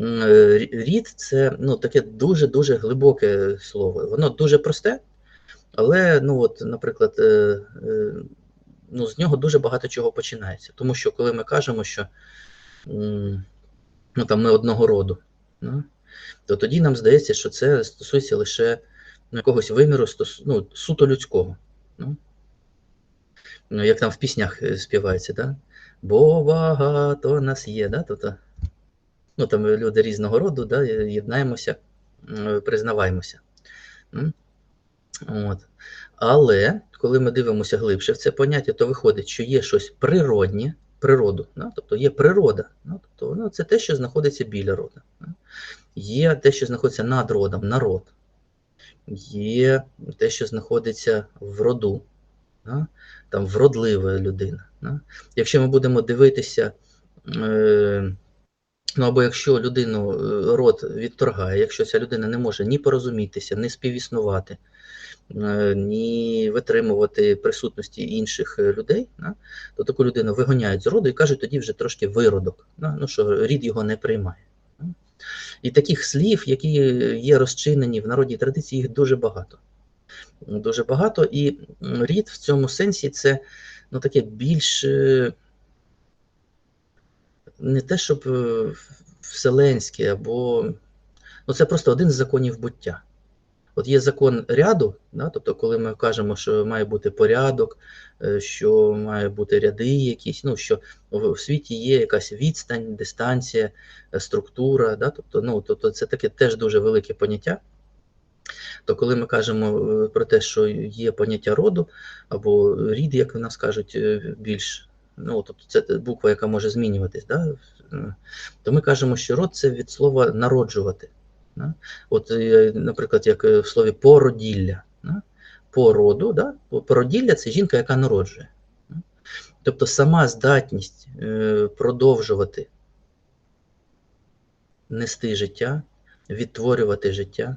е, рід це ну, таке дуже-дуже глибоке слово. Воно дуже просте, але, ну от, наприклад, е, е, ну, з нього дуже багато чого починається. Тому що коли ми кажемо, що ну, там, ми одного роду, то тоді нам здається, що це стосується лише ну, якогось виміру ну, суто людського. Ну, як там в піснях співається, да? бо багато нас є. Да? Тобто, ну, там люди різного роду, да? єднаємося, признаваємося. От. Але коли ми дивимося глибше в це поняття, то виходить, що є щось природнє, природу, да? тобто є природа, да? тобто ну, це те, що знаходиться біля рода. Да? Є те, що знаходиться над родом, народ, є те, що знаходиться в роду, да? там вродлива людина. Да? Якщо ми будемо дивитися, е, ну або якщо людину е, род відторгає, якщо ця людина не може ні порозумітися, ні співіснувати, е, ні витримувати присутності інших е, людей, то таку людину вигоняють з роду і кажуть, тоді вже трошки виродок, ну що рід його не приймає. І таких слів, які є розчинені в народній традиції, їх дуже багато. Дуже багато, і рід в цьому сенсі це ну, таке більш не те, щоб е, вселенське, або ну, це просто один з законів буття. От є закон ряду, да, тобто, коли ми кажемо, що має бути порядок, е, що має бути ряди якісь, ну що в світі є якась відстань, дистанція, е, структура, да, тобто, ну, тобто це таке теж дуже велике поняття. То коли ми кажемо про те, що є поняття роду, або рід, як в нас кажуть, більш, ну, тобто це буква, яка може змінюватись, да, е, то ми кажемо, що род це від слова народжувати. Да? От, е, наприклад, як е, в слові породілля. Да? Породу, да? породілля це жінка, яка народжує. Да? Тобто сама здатність продовжувати нести життя, відтворювати життя,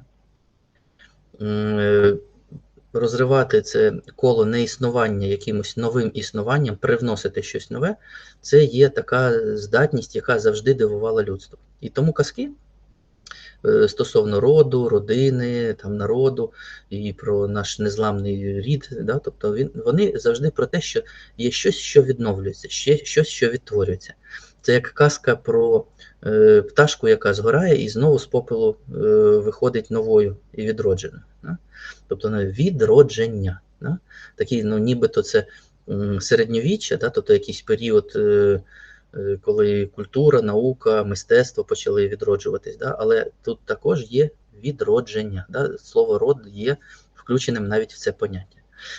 розривати це коло неіснування якимось новим існуванням, привносити щось нове, це є така здатність, яка завжди дивувала людство. І тому казки е, стосовно роду, родини, там, народу і про наш незламний рід, да? тобто він, вони завжди про те, що є щось, що відновлюється, ще щось, що відтворюється. Це як казка про е, пташку, яка згорає і знову з попелу е, виходить новою і відродженою. Да? Тобто відродження. Да? Такий, ну, нібито це середньовіччя, да? тобто якийсь період, е, е, коли культура, наука, мистецтво почали відроджуватись. Да? Але тут також є відродження. Да? Слово род є включеним навіть в це поняття.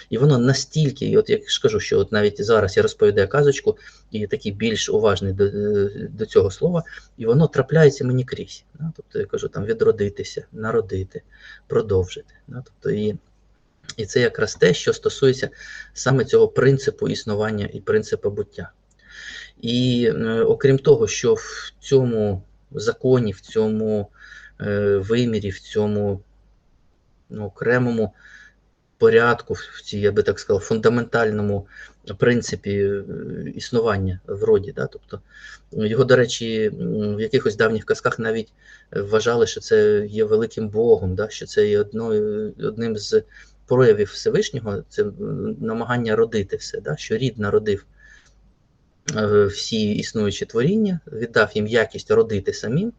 І воно настільки, і от як ж кажу, що от навіть зараз я розповідаю казочку, і такий більш уважний до, е, до цього слова, і воно трапляється мені крізь. Да? Тобто я кажу, там відродитися, народити, продовжити. Да? Тобто і, і це якраз те, що стосується саме цього принципу існування і принципу буття. І е, окрім того, що в цьому законі, в цьому е, вимірі, в цьому ну, окремому порядку, в цій, я би так сказав, фундаментальному принципі е, існування в роді. Да? Тобто його, до речі, в якихось давніх казках навіть е, вважали, що це є великим Богом, да? що це є одною, одним з проявів Всевишнього, це намагання родити все, да? що рід народив е, всі існуючі творіння, віддав їм якість родити самим,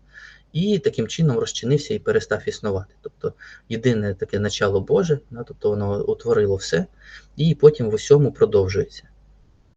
і таким чином розчинився і перестав існувати. Тобто єдине таке начало Боже, тобто воно утворило все, і потім в усьому продовжується.